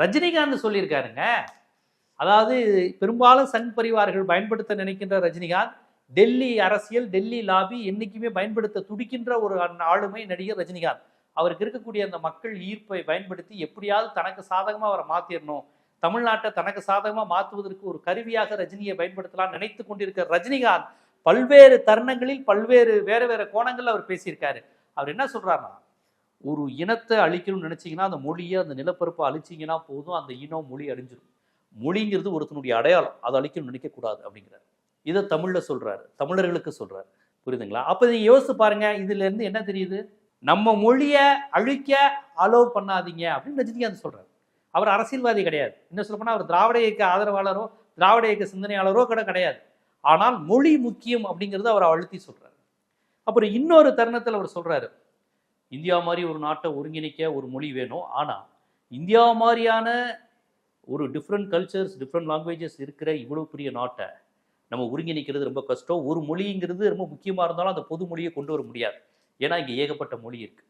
ரஜினிகாந்த் சொல்லியிருக்காருங்க. அதாவது பெரும்பாலும் சங் பரிவார்கள் பயன்படுத்த நினைக்கின்ற ரஜினிகாந்த் டெல்லி அரசியல் டெல்லி லாபி என்றைக்குமே பயன்படுத்த துடிக்கின்ற ஒரு ஆளுமை நடிகர் ரஜினிகாந்த். அவருக்கு இருக்கக்கூடிய அந்த மக்கள் ஈர்ப்பை பயன்படுத்தி எப்படியாவது தனக்கு சாதகமாக அவரை மாற்றிடணும் தமிழ்நாட்டை தனக்கு சாதகமாக மாற்றுவதற்கு ஒரு கருவியாக ரஜினியை பயன்படுத்தலாம் நினைத்து கொண்டிருக்கிற ரஜினிகாந்த் பல்வேறு தருணங்களில் பல்வேறு வேறு வேறு கோணங்களில் அவர் பேசியிருக்காரு. அவர் என்ன சொல்கிறாருன்னா ஒரு இனத்தை அழிக்கணும்னு நினைச்சீங்கன்னா அந்த மொழியை அந்த நிலப்பரப்பை அழிச்சீங்கன்னா போதும் அந்த இனம் மொழி அழிஞ்சிடும் மொழிங்கிறது ஒருத்தனுடைய அடையாளம். அதை அழிக்கணும்னு நினைக்கக்கூடாது அப்படிங்கிறார். இதை தமிழ்ல சொல்றாரு. தமிழர்களுக்கு சொல்றாரு. புரியுதுங்களா? அப்போ நீங்க யோசிச்சு பாருங்க இதுல இருந்து என்ன தெரியுது? நம்ம மொழியை அழிக்க அலோவ் பண்ணாதீங்க அப்படின்னு ரஜினிகாந்த் சொல்றாரு. அவர் அரசியல்வாதி கிடையாது. என்ன சொல்ல அவர் திராவிட இயக்க ஆதரவாளரோ திராவிட இயக்க சிந்தனையாளரோ கூட கிடையாது. ஆனால் மொழி முக்கியம் அப்படிங்கிறது அவர் அழுத்தி சொல்றாரு. அப்புறம் இன்னொரு தருணத்தில் அவர் சொல்றாரு. இந்தியா மாதிரி ஒரு நாட்டை ஒருங்கிணைக்க ஒரு மொழி வேணும். ஆனால் இந்தியா மாதிரியான ஒரு டிஃப்ரெண்ட் கல்ச்சர்ஸ் டிஃப்ரெண்ட் லாங்குவேஜஸ் இருக்கிற இவ்வளோ பெரிய நாட்டை நம்ம ஒருங்கிணைக்கிறது ரொம்ப கஷ்டம். ஒரு மொழிங்கிறது ரொம்ப முக்கியமாக இருந்தாலும் அந்த பொது மொழியை கொண்டு வர முடியாது. ஏன்னா இங்கே ஏகப்பட்ட மொழி இருக்குது